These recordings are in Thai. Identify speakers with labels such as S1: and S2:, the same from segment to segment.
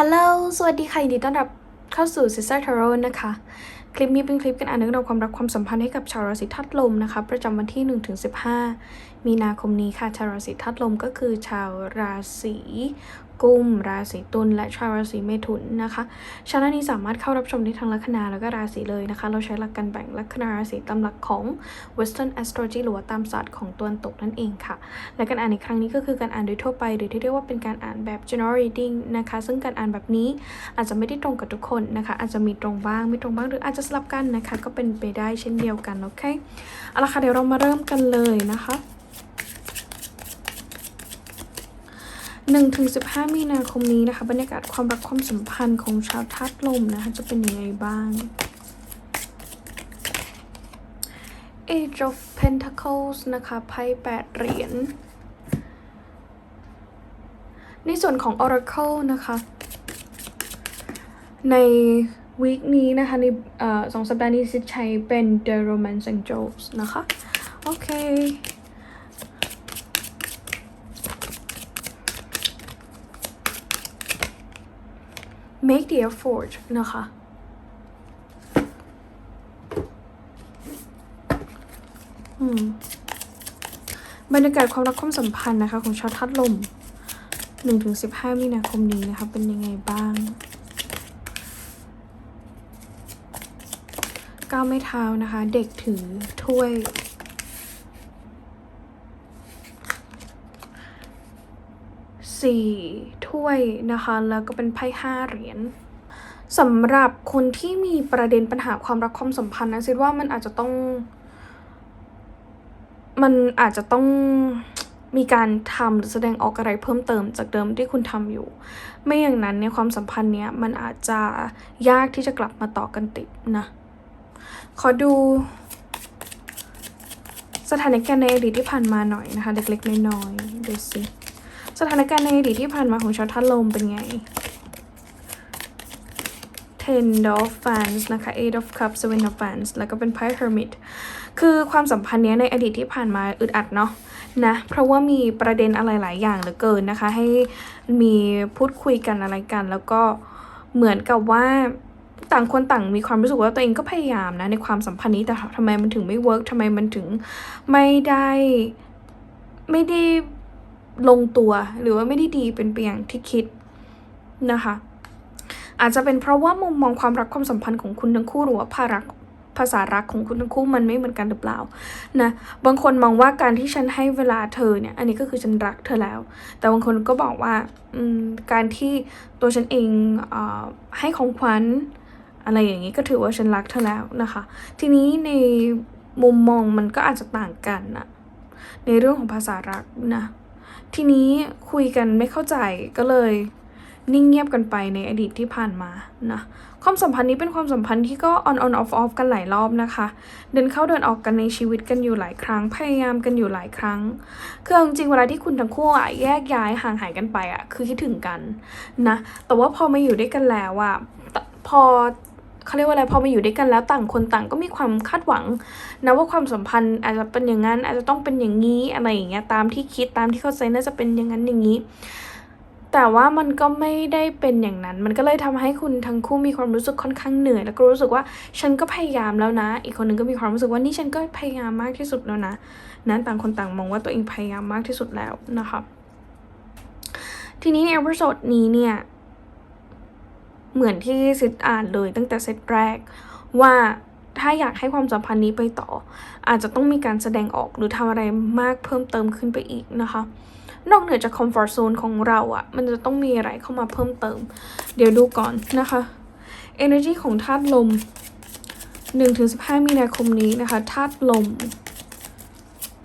S1: ฮัลโหล สวัสดีค่ะยินดีต้อนรับเข้าสู่ Sister Tarot นะคะ คลิปนี้เป็นคลิปการอ่านเรื่องราวความรักความสัมพันธ์ให้กับชาวราศีธาตุลมนะคะ ประจำวันที่ 1-15 มีนาคมนี้ค่ะ ชาวราศีธาตุลมก็คือชาวราศี กุม ราศีตุลและชาวราศีเมถุนนะคะชาแนลนี้สามารถเข้ารับชมได้ทั้งลัคนาแล้วก็ราศีเลยนะคะ เราใช้หลักการแบ่งลัคนาราศีตามหลักของ Western Astrology หรือว่าตามศาสตร์ของตะวันตกนั่นเองค่ะ และการอ่านในครั้งนี้ก็คือการอ่านโดยทั่วไป หรือที่เรียกว่าเป็นการอ่านแบบ general reading นะคะ ซึ่งการอ่านแบบนี้อาจจะไม่ได้ตรงกับทุกคนนะคะ อาจจะมีตรงบ้างไม่ตรงบ้างหรืออาจจะสลับกันนะคะ ก็เป็นไปได้เช่นเดียวกันโอเคเอาละค่ะเดี๋ยวเรามาเริ่มกันเลยนะคะ 1ถึง15 มีนาคมนี้นะคะ บรรยากาศความรักความสัมพันธ์ของชาวธาตุลมนะคะ จะเป็นยังไงบ้าง Age of Pentacles นะคะไพ่แปดเหรียญ ในส่วนของ Oracle นะคะ ในวีคนี้นะคะ ในอสองสัปดาห์นี้ซิใช้เป็น The Romance Angels นะคะ โอเค Make the effort นะคะอืมบรรยากาศความรักความสัมพันธ์นะคะ ของชาวธาตุลม1ถึง15 มีนาคมนี้นะคะ เป็นยังไงบ้างก้าวไม่เท้านะคะ เด็กถือถ้วยสี่ ถ้วยนะคะ แล้วก็เป็นไพ่ห้าเหรียญสำหรับคนที่มีประเด็นปัญหาความรักความสัมพันธ์นะคิดว่ามันอาจจะต้อง มันอาจจะต้องมีการทำหรือแสดงออกอะไรเพิ่มเติมจากเดิมที่คุณทำอยู่ ไม่อย่างนั้นเนี่ยความสัมพันธ์เนี้ยมันอาจจะยากที่จะกลับมาต่อกันติดนะ ขอดูสถานการณ์ในอดีตที่ผ่านมาหน่อยนะคะ เล็กๆน้อยๆดูสิ สถานการณ์ในอดีตที่ผ่านมาของชาวธาตุลมเป็นไง Ten of Fans นะคะ Eight of Cups Seven of Fans แล้วก็เป็นไพ่ Hermit คือความสัมพันธ์เนี้ยในอดีตที่ผ่านมาอึดอัดเนาะนะ เพราะว่ามีประเด็นอะไรหลายอย่างเหลือเกินนะคะ ให้มีพูดคุยกันอะไรกัน แล้วก็เหมือนกับว่าต่างคนต่างมีความรู้สึกว่าตัวเองก็พยายามนะในความสัมพันธ์นี้แต่ทำไมมันถึงไม่เวิร์กทำไมมันถึงไม่ได้ไม่ได้ ลงตัวหรือว่าไม่ได้ดีเป็นไปอย่างที่คิดนะคะ อาจจะเป็นเพราะว่ามุมมองความรักความสัมพันธ์ของคุณทั้งคู่หรือว่าภารักภาษารักของคุณทั้งคู่มันไม่เหมือนกันหรือเปล่านะบางคนมองว่าการที่ฉันให้เวลาเธอเนี่ย อันนี้ก็คือฉันรักเธอแล้ว แต่บางคนก็บอกว่าการที่ตัวฉันเองเออให้ของขวัญอะไรอย่างนี้ก็ถือว่าฉันรักเธอแล้วนะคะ ทีนี้ในมุมมองมันก็อาจจะต่างกันนะในเรื่องของภาษารักนะ ทีนี้คุยกันไม่เข้าใจก็เลยนิ่งเงียบกันไปในอดีตที่ผ่านมานะความสัมพันธ์นี้เป็นความสัมพันธ์ที่ก็ on on off off กันหลายรอบนะคะ เดินเข้าเดินออกกันในชีวิตกันอยู่หลายครั้ง พยายามกันอยู่หลายครั้ง คือเอาจริงเวลาที่คุณทั้งคู่อะแยกย้ายห่างหายกันไปอะคือคิดถึงกันนะ แต่ว่าพอมาอยู่ด้วยกันแล้วอะพอ เขาเรียกว่าอะไรพอมาอยู่ด้วยกันแล้วต่างคนต่างก็มีความคาดหวังนะว่าความสัมพันธ์อาจจะเป็นอย่างนั้นอาจจะต้องเป็นอย่างนี้อะไรอย่างเงี้ยตามที่คิดตามที่เข้าใจน่าจะเป็นอย่างนั้นอย่างนี้ แต่ว่ามันก็ไม่ได้เป็นอย่างนั้น มันก็เลยทำให้คุณทั้งคู่มีความรู้สึกค่อนข้างเหนื่อย แล้วก็รู้สึกว่าฉันก็พยายามแล้วนะ อีกคนหนึ่งก็มีความรู้สึกว่านี่ฉันก็พยายามมากที่สุดแล้วนะนั้นต่างคนต่างมองว่าตัวเองพยายามมากที่สุดแล้วนะคะทีนี้ในเอพิโซดนี้เนี่ย เหมือนที่ซิดอ่านเลยตั้งแต่เซตแรก ว่าถ้าอยากให้ความสัมพันธ์นี้ไปต่อ อาจจะต้องมีการแสดงออกหรือทำอะไรมากเพิ่มเติมขึ้นไปอีกนะคะ นอกเหนือจากคอมฟอร์ z โซนของเราอะ่ะมันจะต้องมีอะไรเข้ามาเพิ่มเติม เดี๋ยวดูก่อนนะคะ Energy ของธาตุลม 1-15 มีนาคมนี้นะคะธาตุลม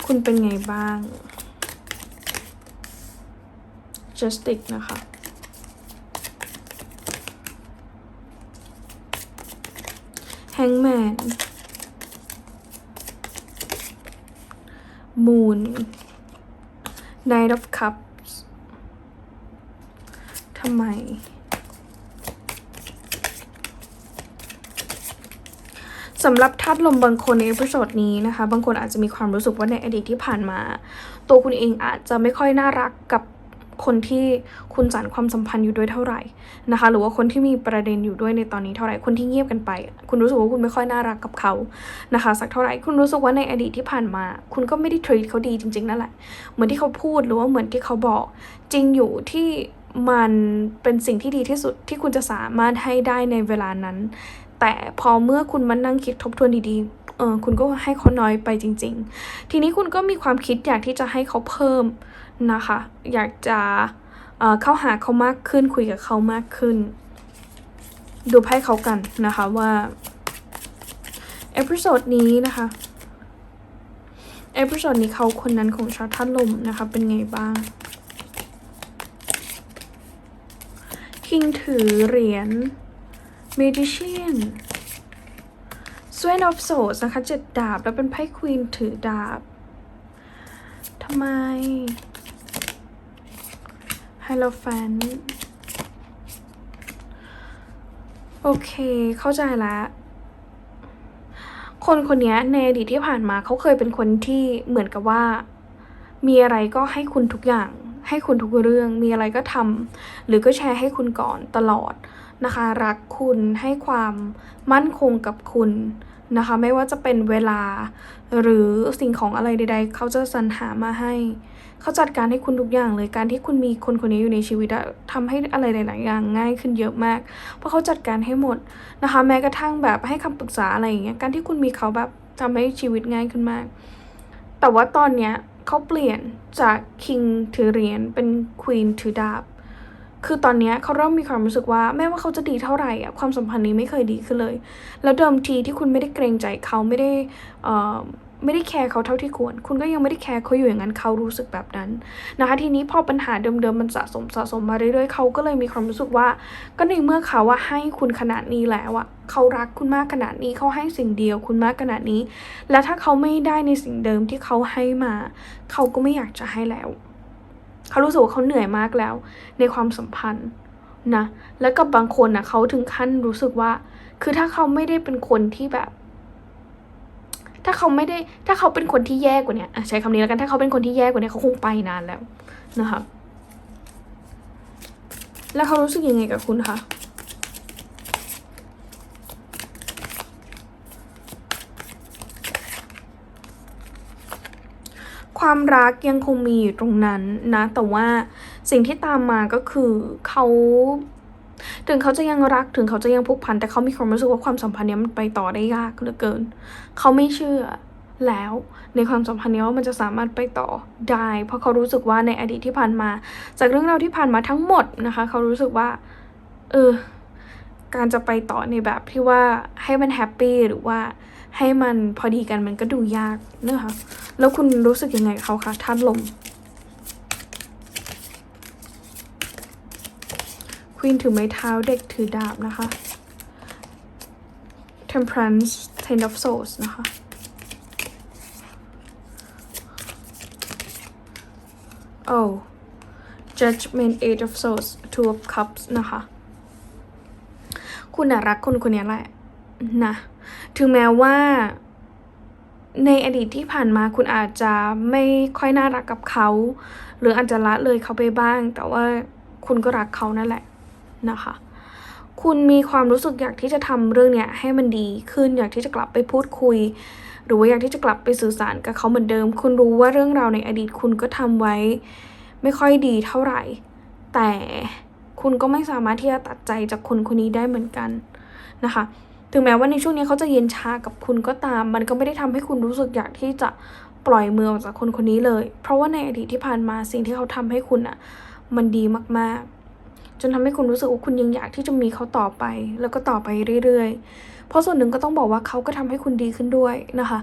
S1: คุณเป็นไงบ้าง Justice นะคะ Hangman Moon Knight of Cups ทำไม สำหรับธาตุลมบางคนในเอพิโซดนี้นะคะ บางคนอาจจะมีความรู้สึกว่าในอดีตที่ผ่านมา ตัวคุณเองอาจจะไม่ค่อยน่ารักกับ คนที่คุณสานความสัมพันธ์อยู่ด้วยเท่าไหร่นะคะ หรือว่าคนที่มีประเด็นอยู่ด้วยในตอนนี้เท่าไหร่คนที่เงียบกันไป คุณรู้สึกว่าคุณไม่ค่อยน่ารักกับเขานะคะ สักเท่าไหร่คุณรู้สึกว่าในอดีตที่ผ่านมา คุณก็ไม่ได้ treat เขาดีจริงๆนั่นแหละเหมือนที่เขาพูดหรือว่าเหมือนที่เขาบอก จริงอยู่ที่มันเป็นสิ่งที่ดีที่สุดที่คุณจะสามารถให้ได้ในเวลานั้น แต่พอเมื่อคุณมานั่งคิดทบทวนดีๆ ออคุณก็ให้เขาน้อยไปจริง ๆ ทีนี้คุณก็มีความคิดอยากที่จะให้เขาเพิ่มนะคะ อยากจะเเข้าหาเขามากขึ้นคุยกับเขามากขึ้น ดูไพ่เขากันนะคะว่าเอพิโซดนี้นะคะเอพิโซดนี้เขาคนนั้นของชาวท่านลมนะคะ เป็นไงบ้างคิงถือเหรียญ Magician s w e of Swords นะคะเจ็ดดาบ แล้วเป็นไพ่ควีนถือดาบทำไมไฮโลแฟนโอเค เข้าใจแล้ว คนคนนี้ในอดีตที่ผ่านมาเขาเคยเป็นคนที่เหมือนกับว่า มีอะไรก็ให้คุณทุกอย่าง ให้คุณทุกเรื่อง มีอะไรก็ทำหรือก็แชร์ให้คุณก่อนตลอดนะคะ รักคุณให้ความมั่นคงกับคุณ นะคะ ไม่ว่าจะเป็นเวลา หรือสิ่งของอะไรใด ๆ เขาจะสรรหามาให้ เขาจัดการให้คุณทุกอย่างเลยการที่คุณมีคนคนนี้อยู่ในชีวิตอะทำให้อะไรหลาย ๆ อย่างง่ายขึ้นเยอะมาก เพราะเขาจัดการให้หมดนะคะ แม้กระทั่งแบบให้คำปรึกษาอะไรอย่างเงี้ยการที่คุณมีเขาแบบทำให้ชีวิตง่ายขึ้นมาก แต่ว่าตอนเนี้ยเขาเปลี่ยนจากคิงถือเหรียญเป็นควีนถือดาบ คือตอนนี้เขาเริ่มมีความรู้สึกว่าแม้ว่าเขาจะดีเท่าไหร่อะความสัมพันธ์นี้ไม่เคยดีขึ้นเลย แล้วเดิมทีที่คุณไม่ได้เกรงใจเขาไม่ได้เอ่อไม่ได้แคร์เขาเท่าที่ควร คุณก็ยังไม่ได้แคร์เขาอยู่อย่างนั้นเขารู้สึกแบบนั้นนะคะทีนี้พอปัญหาเดิมๆมันสะสมสะสมมาเรื่อยๆเขาก็เลยมีความรู้สึกว่า ก็ในเมื่อเขาว่าให้คุณขนาดนี้แล้วอะเขารักคุณมากขนาดนี้เขาให้สิ่งเดียวคุณมากขนาดนี้ และถ้าเขาไม่ได้ในสิ่งเดิมที่เขาให้มา เขาก็ไม่อยากจะให้แล้ว เขารู้สึกว่าเขาเหนื่อยมากแล้ว ในความสัมพันธ์นะ และกับบางคนนะเขาถึงขั้นรู้สึกว่า คือถ้าเขาไม่ได้เป็นคนที่แบบ ถ้าเขาไม่ได้ ถ้าเขาเป็นคนที่แย่กว่าเนี้ยใช้คำนี้แล้วกัน ถ้าเขาเป็นคนที่แย่กว่าเนี้ยเขาคงไปนานแล้วนะคะ แล้วเขารู้สึกยังไงกับคุณคะ ความรักยังคงมีอยู่ตรงนั้นนะ แต่ว่าสิ่งที่ตามมาก็คือเขาถึงเขาจะยังรักถึงเขาจะยังผูกพัน แต่เขามีความรู้สึกว่าความสัมพันธ์นี้มันไปต่อได้ยากเหลือเกิน เขาไม่เชื่อแล้วในความสัมพันธ์นี้ว่ามันจะสามารถไปต่อได้ เพราะเขารู้สึกว่าในอดีตที่ผ่านมา จากเรื่องราวที่ผ่านมาทั้งหมดนะคะ เขารู้สึกว่า เออ การจะไปต่อในแบบที่ว่าให้มันแฮปปี้หรือว่า ให้มันพอดีกันมันก็ดูยากนะคะแล้วคุณรู้สึกยังไงกับเขาคะท่านลม ควีนถือไม้เท้าเด็กถือดาบนะคะ Temperance Ten of Swords นะคะ Oh Judgment Eight of Swords Two of Cups นะคะ คุณน่ะรักคนคนนี้แหละนะ ถึงแม้ว่า ในอดีตที่ผ่านมาคุณอาจจะไม่ค่อยน่ารักกับเขา หรืออาจจะละเลยเขาไปบ้าง แต่ว่าคุณก็รักเขานั่นแหละนะคะ คุณมีความรู้สึกอยากที่จะทำเรื่องเนี้ยให้มันดีขึ้นอยากที่จะกลับไปพูดคุย หรือว่าอยากที่จะกลับไปสื่อสารกับเขาเหมือนเดิม คุณรู้ว่าเรื่องราวในอดีตคุณก็ทำไว้ ไม่ค่อยดีเท่าไหร่ แต่คุณก็ไม่สามารถที่จะตัดใจจากคนคนนี้ได้เหมือนกันนะคะ ถึงแม้ว่าในช่วงนี้เขาจะเย็นชากับคุณก็ตาม มันก็ไม่ได้ทำให้คุณรู้สึกอยากที่จะปล่อยมือออกจากคนคนนี้เลย เพราะว่าในอดีตที่ผ่านมาสิ่งที่เขาทำให้คุณอะมันดีมากๆ จนทำให้คุณรู้สึกว่าคุณยังอยากที่จะมีเขาต่อไป แล้วก็ต่อไปเรื่อยๆ เพราะส่วนหนึ่งก็ต้องบอกว่าเขาก็ทำให้คุณดีขึ้นด้วยนะคะ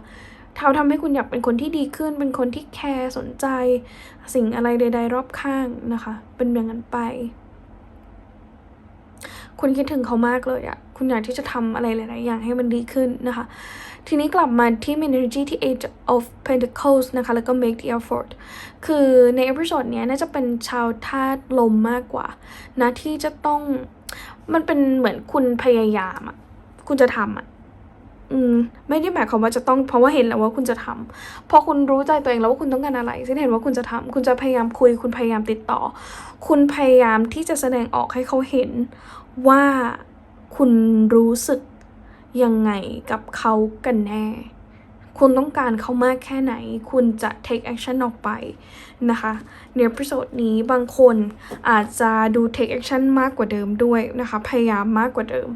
S1: เขาทำให้คุณอยากเป็นคนที่ดีขึ้น เป็นคนที่แคร์สนใจ สิ่งอะไรใด ๆ รอบข้างนะคะ เป็นอย่างนั้นไป คุณคิดถึงเขามากเลยอะคุณอยากที่จะทำอะไรหลาย ๆ อย่างให้มันดีขึ้นนะคะ ทีนี้กลับมาที่ Energy ที่ Age of Pentacles นะคะ แล้วก็ Make the effort คือในเอพิโซดเนี้ยน่าจะเป็นชาวธาตุลมมากกว่านะที่จะต้องมันเป็นเหมือนคุณพยายามอะคุณจะทำอะอืมไม่ได้หมายความว่าจะต้องเพราะว่าเห็นแล้วว่าคุณจะทำพอคุณรู้ใจตัวเองแล้วว่าคุณต้องการอะไรซึ่งเห็นว่าคุณจะทำคุณจะพยายามคุย คุณพยายามติดต่อ คุณพยายามที่จะแสดงออกให้เขาเห็น ว่าคุณรู้สึกยังไงกับเขากันแน่ คุณต้องการเขามากแค่ไหน คุณจะ take action ออกไปนะคะในอพิโซดนี้บางคนอาจจะดู take action มากกว่าเดิมด้วยนะคะ พยายามมากกว่าเดิม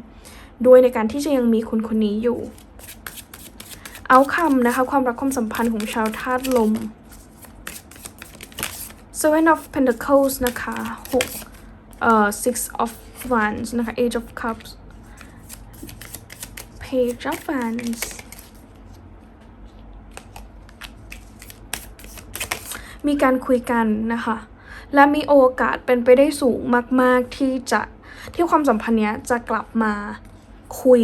S1: ด้วยในการที่จะยังมีคนคนนี้อยู่ เอาคำนะคะ ความรักความสัมพันธ์ของชาวธาตุลม Seven of Pentacles นะคะหกเอ่อ Six of Wands นะคะ Age of Cups Page of Wands มีการคุยกันนะคะ และมีโอกาสเป็นไปได้สูงมาก ๆ ที่จะที่ความสัมพันธ์เนี้ยจะกลับมาคุย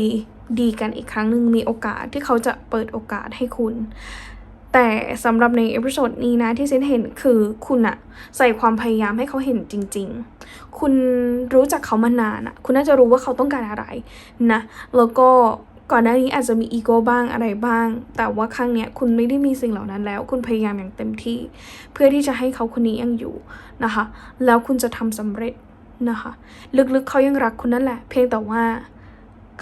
S1: ดีกันอีกครั้งหนึ่งมีโอกาสที่เขาจะเปิดโอกาสให้คุณ แต่สำหรับในเอพิโซดนี้นะที่เซนเห็นคือคุณอะใส่ความพยายามให้เขาเห็นจริง ๆ คุณรู้จักเขามานานอะคุณน่าจะรู้ว่าเขาต้องการอะไรนะแล้วก็ก่อนหน้านี้อาจจะมีอีโก้บ้างอะไรบ้าง แต่ว่าครั้งเนี้ยคุณไม่ได้มีสิ่งเหล่านั้นแล้ว คุณพยายามอย่างเต็มที่ เพื่อที่จะให้เขาคนนี้ยังอยู่นะคะ แล้วคุณจะทำสำเร็จนะคะ ลึกๆเขายังรักคุณนั่นแหละ เพียงแต่ว่า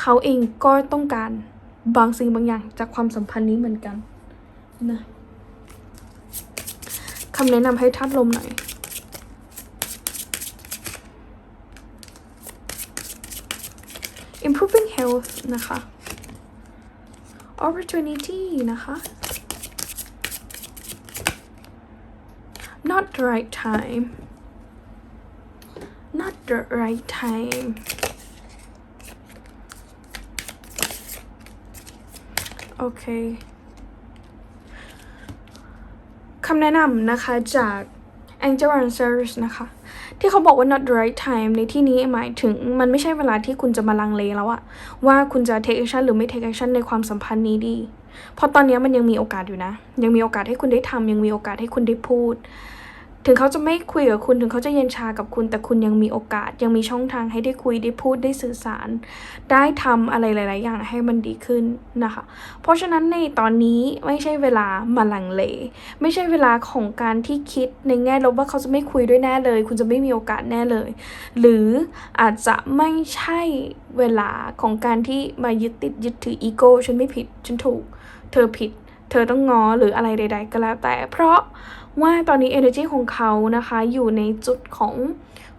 S1: เขาเองก็ต้องการบางสิ่งบางอย่างจากความสัมพันธ์นี้เหมือนกัน นะคำแนะนำให้ทัดลมหน่อย improving health นะคะ opportunity นะคะ not the right time not the right time โอเคำแนะนำนะคะจาก Angel Answers นะคะ ที่เขาบอกว่า not the right time ในที่นี้หมายถึงมันไม่ใช่เวลาที่คุณจะมาลังเลแล้วอะว่าคุณจะ take action หรือไม่ take action ในความสัมพันธ์นี้ดี เพราะตอนนี้มันยังมีโอกาสอยู่นะ ยังมีโอกาสให้คุณได้ทำยังมีโอกาสให้คุณได้พูด ถึงเขาจะไม่คุยกับคุณ ถึงเขาจะเย็นชากับคุณ แต่คุณยังมีโอกาส ยังมีช่องทางให้ได้คุย ได้พูด ได้สื่อสาร ได้ทำอะไรหลาย ๆ อย่างให้มันดีขึ้นนะคะ เพราะฉะนั้นในตอนนี้ไม่ใช่เวลามาลังเล ไม่ใช่เวลาของการที่คิดในแง่ลบว่าเขาจะไม่คุยด้วยแน่เลย คุณจะไม่มีโอกาสแน่เลย หรืออาจจะไม่ใช่เวลาของการที่มายึดติดยึดถืออีโก้ ฉันไม่ผิด ฉันถูก เธอผิด เธอต้องงอหรืออะไรใด ๆ ก็แล้วแต่ เพราะ ว่าตอนนี้ energy ของเขานะคะอยู่ในจุดของ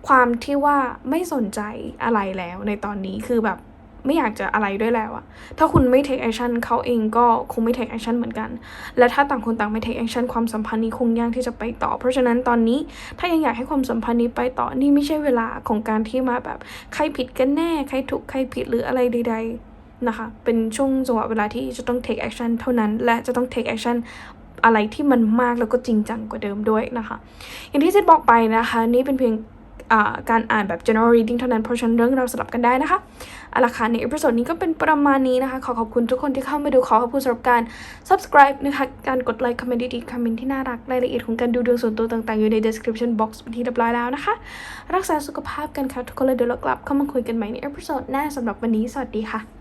S1: ความที่ว่าไม่สนใจอะไรแล้วในตอนนี้คือแบบไม่อยากจะอะไรด้วยแล้วอะถ้าคุณไม่ take action เขาเองก็คงไม่ take action เหมือนกัน และถ้าต่างคนต่างไม่ take action ความสัมพันธ์นี้คงยากที่จะไปต่อ เพราะฉะนั้นตอนนี้ถ้ายังอยากให้ความสัมพันธ์นี้ไปต่อ นี่ไม่ใช่เวลาของการที่มาแบบใครผิดกันแน่ ใครถูกใครผิดหรืออะไรใด ๆ นะคะ เป็นช่วงจังหวะเวลาที่จะต้อง take action เท่านั้น และจะต้อง take action อะไรที่มันมากแล้วก็จริงจังกว่าเดิมด้วยนะคะ อย่างที่เจนบอกไปนะคะ นี่เป็นเพียงการอ่านแบบ general reading เท่านั้น เพราะฉะนั้นเรื่องเราวสลับกันได้นะคะเอาละค่ะในเอพิโซดนี้ก็เป็นประมาณนี้นะคะ ขอขอบคุณทุกคนที่เข้ามาดู ขอขอบคุณสำหรับการ subscribe นะคะ การกดไลค์ คอมเมนต์ดีๆ คอมเมนต์ที่น่ารัก รายละเอียดของการดูดวงส่วนตัวต่างๆ อยู่ใน description box เป็นที่เรียบร้อยแล้วนะคะ รักษาสุขภาพกันค่ะ ทุกคนเลยเดี๋ยวเรากลับเข้ามาคุยกันใหม่ในเอพิโซดหน้าสำหรับวันนี้ สวัสดีค่ะ